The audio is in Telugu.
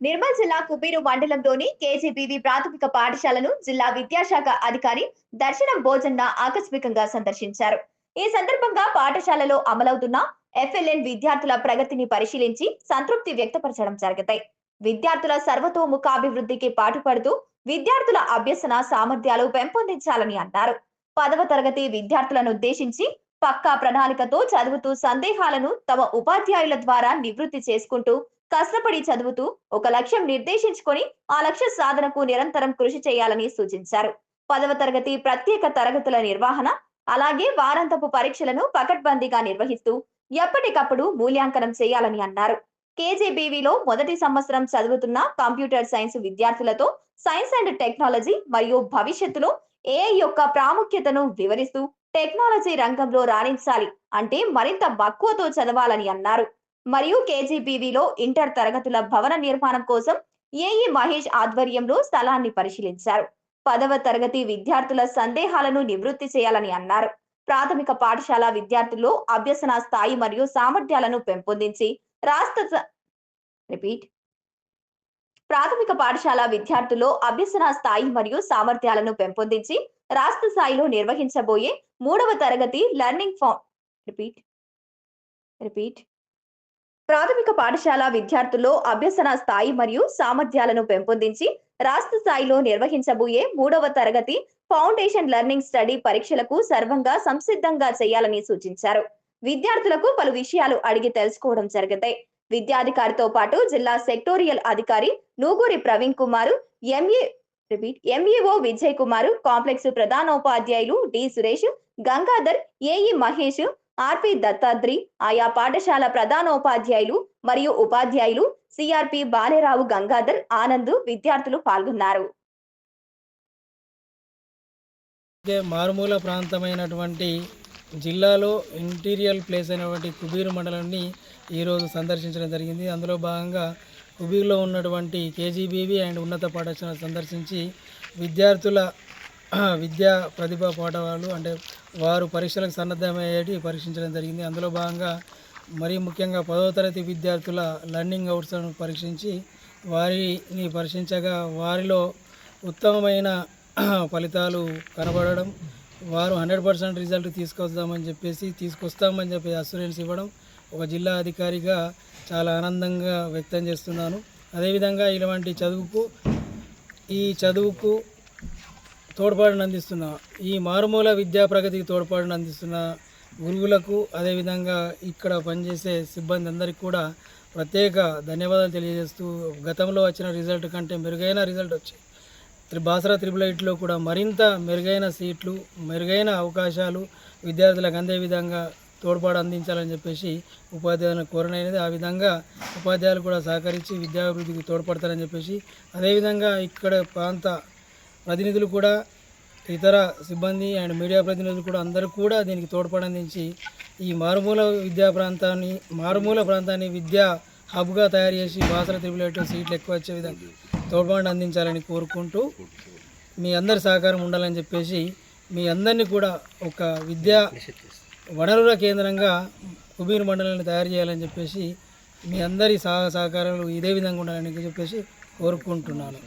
నిర్మల్ జిల్లా కుబీరు మండలంలోని కేజీబీవీ ప్రాథమిక పాఠశాలను జిల్లా విద్యాశాఖ అధికారి దర్శనం భోజన్న ఆకస్మికంగా సందర్శించారు. ఈ సందర్భంగా పాఠశాలలో అమలవుతున్న ఎఫ్ఎల్ఎన్ విద్యార్థుల ప్రగతిని పరిశీలించి సంతృప్తి వ్యక్తపరచడం జరుగుతాయి విద్యార్థుల సర్వతోముఖాభివృద్ధికి పాటుపడుతూ విద్యార్థుల అభ్యసన సామర్థ్యాలు పెంపొందించాలని అన్నారు. పదవ తరగతి విద్యార్థులను ఉద్దేశించి పక్కా ప్రణాళికతో చదువుతూ సందేహాలను తమ ఉపాధ్యాయుల ద్వారా నివృత్తి చేసుకుంటూ కష్టపడి చదువుతూ ఒక లక్ష్యం నిర్దేశించుకొని ఆ లక్ష్య సాధనకు నిరంతరం కృషి చేయాలని సూచించారు. పదవ తరగతి ప్రత్యేక తరగతుల నిర్వహణ అలాగే వారాంతపు పరీక్షలను పకడ్బందీగా నిర్వహిస్తూ ఎప్పటికప్పుడు మూల్యాంకనం చేయాలని అన్నారు. కేజీబీవీలో మొదటి సంవత్సరం చదువుతున్న కంప్యూటర్ సైన్స్ విద్యార్థులతో సైన్స్ అండ్ టెక్నాలజీ మరియు భవిష్యత్తులో ఏఐ యొక్క ప్రాముఖ్యతను వివరిస్తూ టెక్నాలజీ రంగంలో రాణించాలి అంటే మరింత మక్కువతో చదవాలని అన్నారు. మరియు కేజీబీవీలో ఇంటర్ తరగతుల భవన నిర్మాణం కోసం ఏఈ మహేష్ ఆధ్వర్యంలో స్థలాన్ని పరిశీలించారు. పదవ తరగతి విద్యార్థుల సందేహాలను నివృత్తి చేయాలని అన్నారు. ప్రాథమిక పాఠశాల విద్యార్థుల్లో అభ్యసన స్థాయి మరియు సామర్థ్యాలను పెంపొందించి రాష్ట్ర రిపీట్. ప్రాథమిక పాఠశాల విద్యార్థుల్లో అభ్యసన స్థాయి మరియు సామర్థ్యాలను పెంపొందించి రాష్ట్ర స్థాయిలో నిర్వహించబోయే మూడవ తరగతి లెర్నింగ్ ఫామ్ రిపీట్. రిపీట్. ప్రాథమిక పాఠశాల విద్యార్థుల్లో అభ్యసన స్థాయి మరియు సామర్థ్యాలను పెంపొందించి రాష్ట్ర స్థాయిలో నిర్వహించబోయే మూడవ తరగతి ఫౌండేషన్ లెర్నింగ్ స్టడీ పరీక్షలకు సర్వంగా సంసిద్ధంగా చేయాలని సూచించారు. విద్యార్థులకు పలు విషయాలు అడిగి తెలుసుకోవడం జరిగింది. విద్యాధికారితో పాటు జిల్లా సెక్టోరియల్ అధికారి నూగూరి ప్రవీణ్ కుమార్ ఎంఏ repeat MEO Vijay Kumar complex ప్రధానోపాధ్యాయులు D Suresh Gangadhar AE Mahesh RP Dattadri ఆయా పాఠశాల ప్రధానోపాధ్యాయులు మరియు ఉపాధ్యాయులు సిఆర్పి బాలేరావు గంగాధర్ ఆనంద్ విద్యార్థులు పాల్గొన్నారు. మారుమూల ప్రాంతమైనటువంటి జిల్లాలో ఇంటీరియల్ ప్లేస్ అయినటువంటి కుబీరు మండలాన్ని ఈరోజు సందర్శించడం జరిగింది. అందులో భాగంగా కుబీర్లో ఉన్నటువంటి కేజీబీవి అండ్ ఉన్నత పాఠశాల సందర్శించి విద్యార్థుల విద్యా ప్రతిభా పాఠవాలు అంటే వారు పరీక్షలకు సన్నద్ధమయ్యేటి పరీక్షించడం జరిగింది. అందులో భాగంగా మరీ ముఖ్యంగా పదవ తరగతి విద్యార్థుల లర్నింగ్ అవుట్స్ను పరీక్షించి వారిని పరీక్షించగా వారిలో ఉత్తమమైన ఫలితాలు కనబడడం వారు హండ్రెడ్ పర్సెంట్ రిజల్ట్ తీసుకొస్తామని చెప్పేసి తీసుకొస్తామని చెప్పి అసూరెన్స్ ఇవ్వడం ఒక జిల్లా అధికారిగా చాలా ఆనందంగా వ్యక్తం చేస్తున్నాను. అదేవిధంగా ఇలాంటి చదువుకు ఈ చదువుకు తోడ్పాటును అందిస్తున్న ఈ మారుమూల విద్యా ప్రగతికి తోడ్పాటును అందిస్తున్న గురువులకు అదేవిధంగా ఇక్కడ పనిచేసే సిబ్బంది అందరికీ కూడా ప్రత్యేక ధన్యవాదాలు తెలియజేస్తూ గతంలో వచ్చిన రిజల్ట్ కంటే మెరుగైన రిజల్ట్ వచ్చాయి. త్రి బాసరా త్రిబుల్ ఎయిట్లో కూడా మరింత మెరుగైన సీట్లు మెరుగైన అవకాశాలు విద్యార్థులకు అందే విధంగా తోడ్పాటు అందించాలని చెప్పేసి ఉపాధ్యాయులను కోరనైనది. ఆ విధంగా ఉపాధ్యాయులు కూడా సహకరించి విద్యాభివృద్ధికి తోడ్పడతారని చెప్పేసి అదేవిధంగా ఇక్కడ ప్రాంత ప్రతినిధులు కూడా ఇతర సిబ్బంది అండ్ మీడియా ప్రతినిధులు కూడా అందరూ కూడా దీనికి తోడ్పాటు అందించి ఈ మారుమూల విద్యా ప్రాంతాన్ని మారుమూల ప్రాంతాన్ని విద్యా హబ్గా తయారు చేసి భాషల త్రిబుల్ సీట్లు ఎక్కువ వచ్చే విధంగా తోడ్పాటు అందించాలని కోరుకుంటూ మీ అందరి సహకారం ఉండాలని చెప్పేసి మీ అందరినీ కూడా ఒక విద్యా వనరుల కేంద్రంగా కుబీర్ మండలాన్ని తయారు చేయాలని చెప్పేసి మీ అందరి సహ సహకారాలు ఇదే విధంగా ఉండాలని చెప్పేసి కోరుకుంటున్నాను.